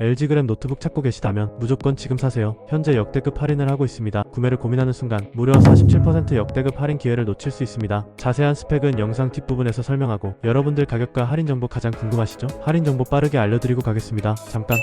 LG 그램 노트북 찾고 계시다면 무조건 지금 사세요. 현재 역대급 할인을 하고 있습니다. 구매를 고민하는 순간 무려 47% 역대급 할인 기회를 놓칠 수 있습니다. 자세한 스펙은 영상 뒷부분에서 설명하고 여러분들 가격과 할인 정보 가장 궁금하시죠? 할인 정보 빠르게 알려드리고 가겠습니다. 잠깐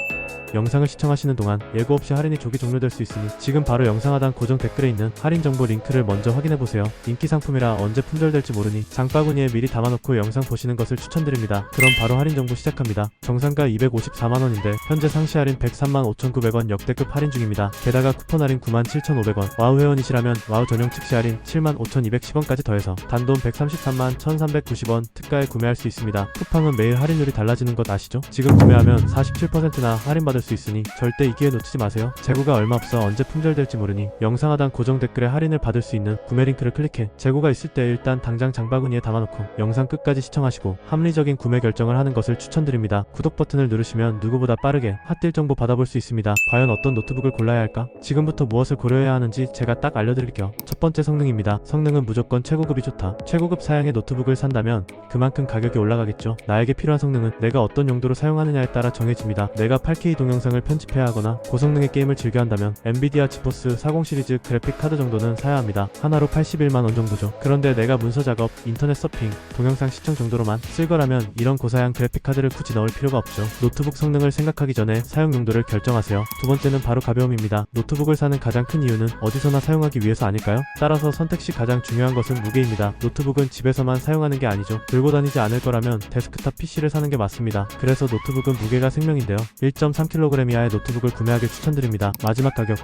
영상을 시청하시는 동안 예고 없이 할인이 조기 종료될 수 있으니 지금 바로 영상 하단 고정 댓글에 있는 할인 정보 링크를 먼저 확인해보세요. 인기 상품이라 언제 품절될지 모르니 장바구니에 미리 담아놓고 영상 보시는 것을 추천드립니다. 그럼 바로 할인 정보 시작합니다. 정상가 254만원인데 현재 상시 할인 103만 5,900원 역대급 할인 중입니다. 게다가 쿠폰 할인 97,500원 와우 회원이시라면 와우 전용 특시 할인 7만 5,210원까지 더해서 단돈 133만 1,390원 특가에 구매할 수 있습니다. 쿠팡은 매일 할인율이 달라지는 것 아시죠? 지금 구매하면 47%나 할인받을 수 있으니 절대 이 기회 놓치지 마세요. 재고가 얼마 없어 언제 품절될지 모르니 영상 하단 고정 댓글에 할인을 받을 수 있는 구매 링크를 클릭해 재고가 있을 때 일단 당장 장바구니에 담아놓고 영상 끝까지 시청하시고 합리적인 구매 결정을 하는 것을 추천드립니다. 구독 버튼을 누르시면 누구보다 빠르게 핫딜 정보 받아볼 수 있습니다. 과연 어떤 노트북을 골라야 할까? 지금부터 무엇을 고려해야 하는지 제가 딱 알려드릴게요. 첫 번째 성능입니다. 성능은 무조건 최고급이 좋다. 최고급 사양의 노트북을 산다면 그만큼 가격이 올라가겠죠. 나에게 필요한 성능은 내가 어떤 용도로 사용하느냐에 따라 정해집니다. 내가 8K 동영상을 편집해야 하거나 고성능의 게임을 즐겨 한다면 엔비디아 지포스 40 시리즈 그래픽 카드 정도는 사야 합니다. 하나로 81만 원 정도죠. 그런데 내가 문서 작업, 인터넷 서핑, 동영상 시청 정도로만 쓸 거라면 이런 고사양 그래픽 카드를 굳이 넣을 필요가 없죠. 노트북 성능을 생각하기 전에 사용 용도를 결정하세요. 두 번째는 바로 가벼움입니다. 노트북을 사는 가장 큰 이유는 어디서나 사용하기 위해서 아닐까요? 따라서 선택 시 가장 중요한 것은 무게입니다. 노트북은 집에서만 사용하는 게 아니죠. 들고 다니지 않을 거라면 데스크탑 PC를 사는 게 맞습니다. 그래서 노트북은 무게가 생명인데요. 1.3kg 이하의 노트북을 구매하길 추천드립니다. 마지막 가격.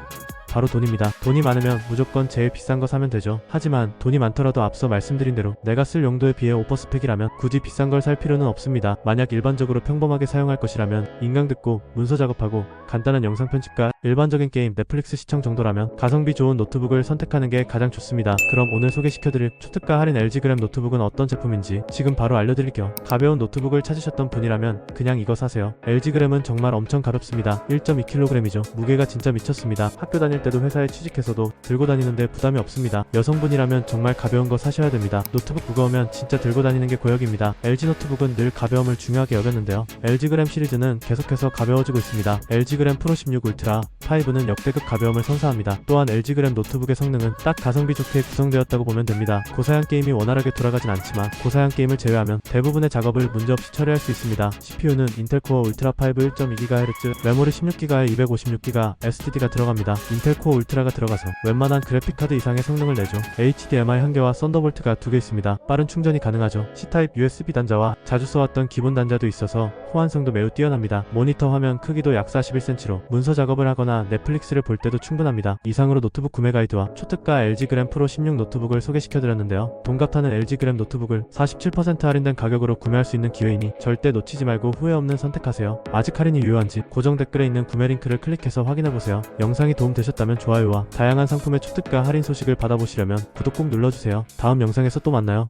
바로 돈입니다. 돈이 많으면 무조건 제일 비싼 거 사면 되죠. 하지만 돈이 많더라도 앞서 말씀드린 대로 내가 쓸 용도에 비해 오퍼 스펙이라면 굳이 비싼 걸 살 필요는 없습니다. 만약 일반적으로 평범하게 사용할 것이라면 인강 듣고 문서 작업하고 간단한 영상 편집과 일반적인 게임 넷플릭스 시청 정도라면 가성비 좋은 노트북을 선택하는 게 가장 좋습니다. 그럼 오늘 소개시켜드릴 초특가 할인 LG 그램 노트북은 어떤 제품인지 지금 바로 알려드릴게요. 가벼운 노트북을 찾으셨던 분이라면 그냥 이거 사세요. LG 그램은 정말 엄청 가볍습니다. 1.2kg이죠. 무게가 진짜 미쳤습니다. 학교 다닐 때도 회사에 취직해서도 들고 다니는데 부담이 없습니다. 여성분이라면 정말 가벼운 거 사셔야 됩니다. 노트북 무거우면 진짜 들고 다니는 게 고역입니다. LG 노트북은 늘 가벼움을 중요하게 여겼는데요. LG 그램 시리즈는 계속해서 가벼워지고 있습니다. LG 그램 프로 16 울트라 5는 역대급 가벼움을 선사합니다. 또한 LG 그램 노트북의 성능은 딱 가성비 좋게 구성되었다고 보면 됩니다. 고사양 게임이 원활하게 돌아가진 않지만 고사양 게임을 제외하면 대부분의 작업을 문제없이 처리할 수 있습니다. CPU는 인텔 코어 울트라 5 1.2GHz, 메모리 16GB, 256GB, SSD가 들어갑니다. 인텔 코어 울트라가 들어가서 웬만한 그래픽카드 이상의 성능을 내죠. HDMI 한 개와 썬더볼트가 두 개 있습니다. 빠른 충전이 가능하죠. C타입 USB 단자와 자주 써왔던 기본 단자도 있어서 호환성도 매우 뛰어납니다. 모니터 화면 크기도 약 41cm로 문서 작업을 하거나 넷플릭스를 볼 때도 충분합니다. 이상으로 노트북 구매 가이드와 초특가 LG 그램 프로 16 노트북을 소개시켜드렸는데요. 동갑하는 LG 그램 노트북을 47% 할인된 가격으로 구매할 수 있는 기회이니 절대 놓치지 말고 후회 없는 선택하세요. 아직 할인이 유효한지 고정 댓글에 있는 구매 링크를 클릭해서 확인해보세요. 영상이 도움되셨다면 좋아요와 다양한 상품의 초특가 할인 소식을 받아보시려면 구독 꼭 눌러주세요. 다음 영상에서 또 만나요.